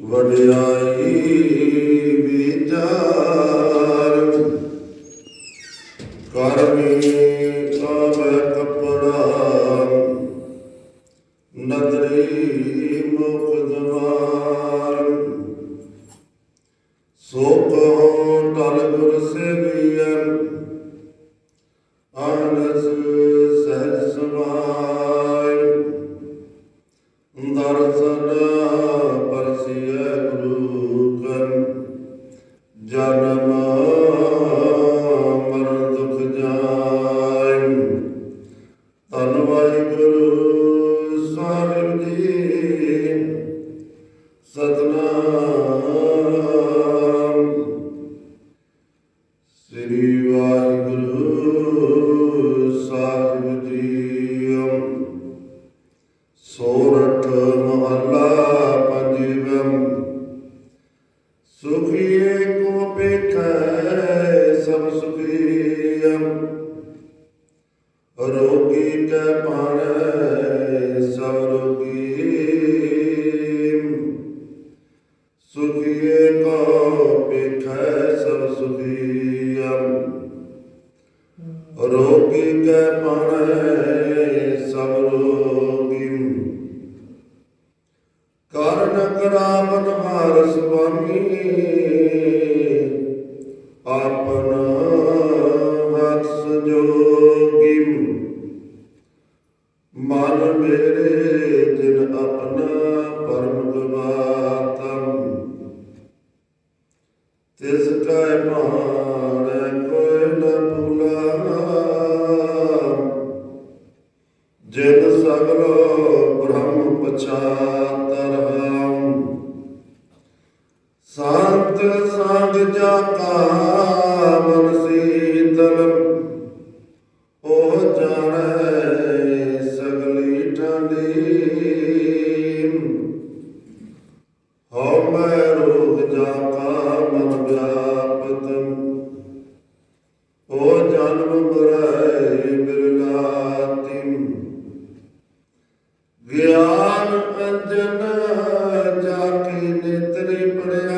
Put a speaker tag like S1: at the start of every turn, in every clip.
S1: ਵਡਿਆਈ ਵਿਚਾਰ। ਕਰਮੀ ਕਾਵੇ ਕਪੜਾ। ਨਦਰੀ ਮੁਖ ਦਵਾਰ। ਸੋ ਕਹੋ ਟਲ ਗੁਰ ਸੇਵੀਐ। ਆਨਸ ਦਰਸ਼ਨ ਪਰਸਿਐ ਗੁਰੂ ਕਨ ਜਨਮ ਮਰਨ ਦੁਖ ਜਾਇ। ਧੰਨ ਵਾਹਿਗੁਰੂ ਸਾਹਿਬ ਜੀ। ਸਤਨਾਮ। ਸ੍ਰੀ ਵਾਹਿਗੁਰੂ। ਸੋਰਠ ਕੈ ਗਿਆਨ ਅੰਜਨ ਜਾ ਕੇ ਨੇਤਰੇ ਪੜਿਆ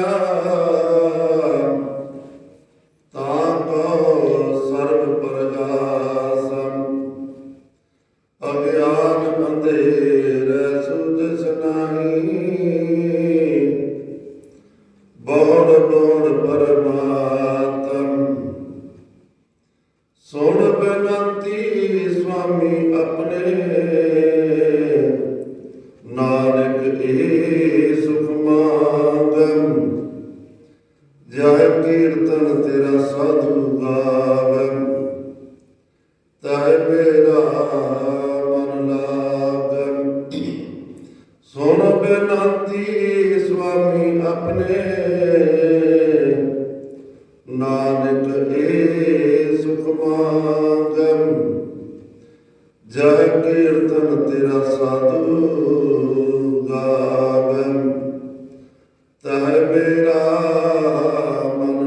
S1: ਜਾਇ ਕੀਰਤਨ ਤੇਰਾ ਸਾਧੂ ਗਾਵਨ ਤੈ ਮੇਰਾ ਮਨ ਲਾਗਨ ਸੁਣ ਬੇਨਤੀ ਸੁਆਮੀ ਆਪਣੇ, ਨਾਨਕ ਏ ਸੁਖ ਮੰਗਮ ਜਾਇ ਕੀਰਤਨ ਤੇਰਾ ਸਾਧੂ ਗਾਵਨ ਤੈ ਮੇਰਾ